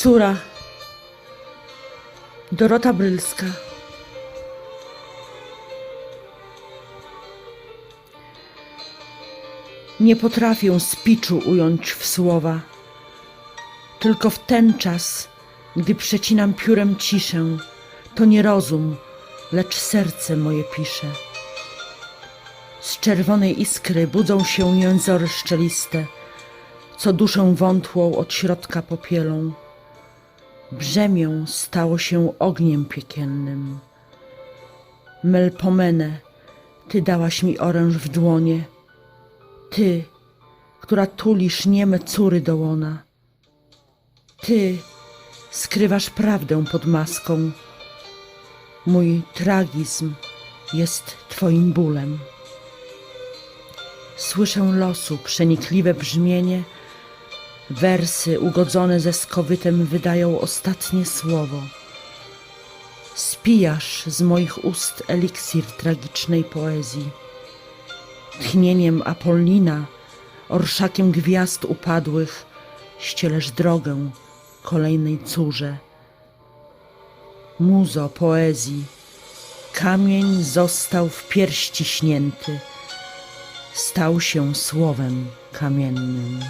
Córa Dorota Brylska Nie potrafię spiczu ująć w słowa, tylko w ten czas, gdy przecinam piórem ciszę, to nie rozum, lecz serce moje pisze. Z czerwonej iskry budzą się jęzory szczeliste, co duszę wątłą od środka popielą. Brzemię stało się ogniem piekielnym. Melpomene, ty dałaś mi oręż w dłonie, ty, która tulisz nieme córy do łona. Ty skrywasz prawdę pod maską. Mój tragizm jest twoim bólem. Słyszę losu przenikliwe brzmienie, wersy ugodzone ze skowytem wydają ostatnie słowo. Spijasz z moich ust eliksir tragicznej poezji. Tchnieniem Apollina, orszakiem gwiazd upadłych, ścielesz drogę kolejnej córze. Muzo poezji, kamień został w pierś ciśnięty, stał się słowem kamiennym.